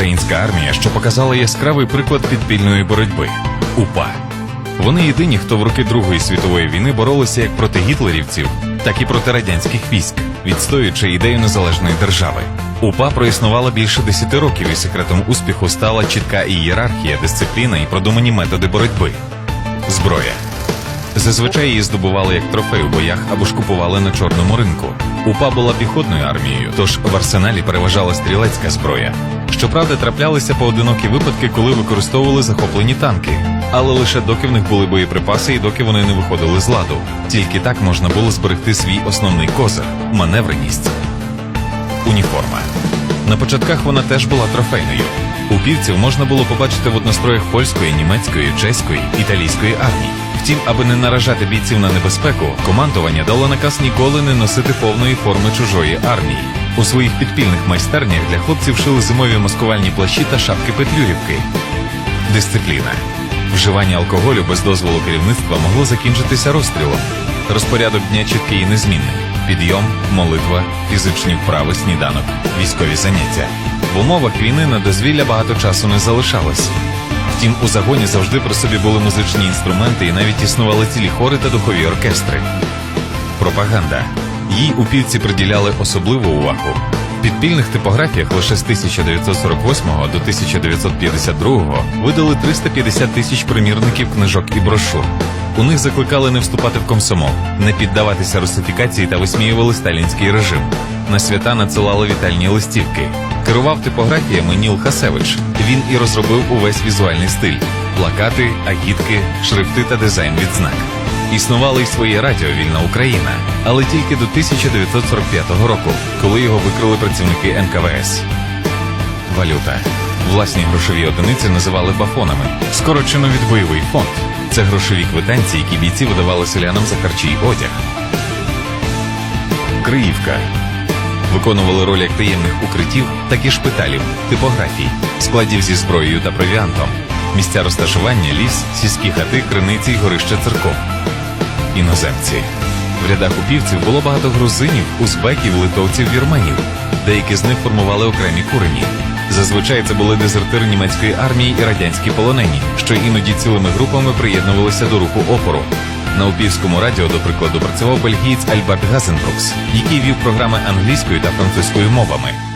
українська армія, що показала яскравий приклад підпільної боротьби УПА. Вони єдині, хто в роки Другої світової війни боролися як проти гітлерівців, так і проти радянських військ, відстоюючи ідею незалежної держави. УПА проіснувала більше 10 років, і секретом успіху стала чітка ієрархія, дисципліна і продумані методи боротьби. Зброя. Зазвичай її здобували як трофей у боях або ж купували на чорному ринку. УПА була піхотною армією, тож в арсеналі переважала стрілецька зброя. Щоправда, траплялися поодинокі випадки, коли використовували захоплені танки, але лише доки в них були боєприпаси і доки вони не виходили з ладу. Тільки так можна було зберегти свій основний козир маневреність. Уніформа. На початках вона теж була трофейною. Упівців можна було побачити в одностроях польської, німецької, чеської, італійської армій. Втім, аби не наражати бійців на небезпеку, командування дало наказ ніколи не носити повної форми чужої армії. У своїх підпільних майстернях для хлопців шили зимові маскувальні плащі та шапки петлюрівки. Дисципліна. Вживання алкоголю без дозволу керівництва могло закінчитися розстрілом. Розпорядок дня чіткий і незмінний: підйом, молитва, фізичні вправи, сніданок, військові заняття. В умовах війни на дозвілля багато часу не залишалось. Втім, у загоні завжди при собі були музичні інструменти і навіть існували цілі хори та духові оркестри. Пропаганда. Їй упівці приділяли особливу увагу. В підпільних типографіях лише з 1948 до 1952 видали 350 тисяч примірників книжок і брошур. У них закликали не вступати в комсомол, не піддаватися русифікації та висміювали сталінський режим. На свята надсилали вітальні листівки. Керував типографіями Ніл Хасевич. Він і розробив увесь візуальний стиль: плакати, агітки, шрифти та дизайн відзнак. Існувало й своє радіо Вільна Україна, але тільки до 1945 року, коли його викрили працівники НКВС. Валюта. Власні грошові одиниці називали бафонами, скорочено від бойовий фонд. Це грошові квитанції, які бійці видавали селянам за харчі й одяг. Криївка. Виконували роль як таємних укриттів, так і шпиталів, типографій, складів зі зброєю та провіантом, місця розташування ліс, сільські хати, криниці й горища церков. Іноземці. В рядах упівців було багато грузинів, узбеків, литовців, вірменів. Деякі з них формували окремі курені. Зазвичай це були дезертири німецької армії і радянські полонені, що іноді цілими групами приєднувалися до руху опору. На упівському радіо, до прикладу, працював бельгієць Альберт Газенбрукс, який вів програми англійською та французькою мовами.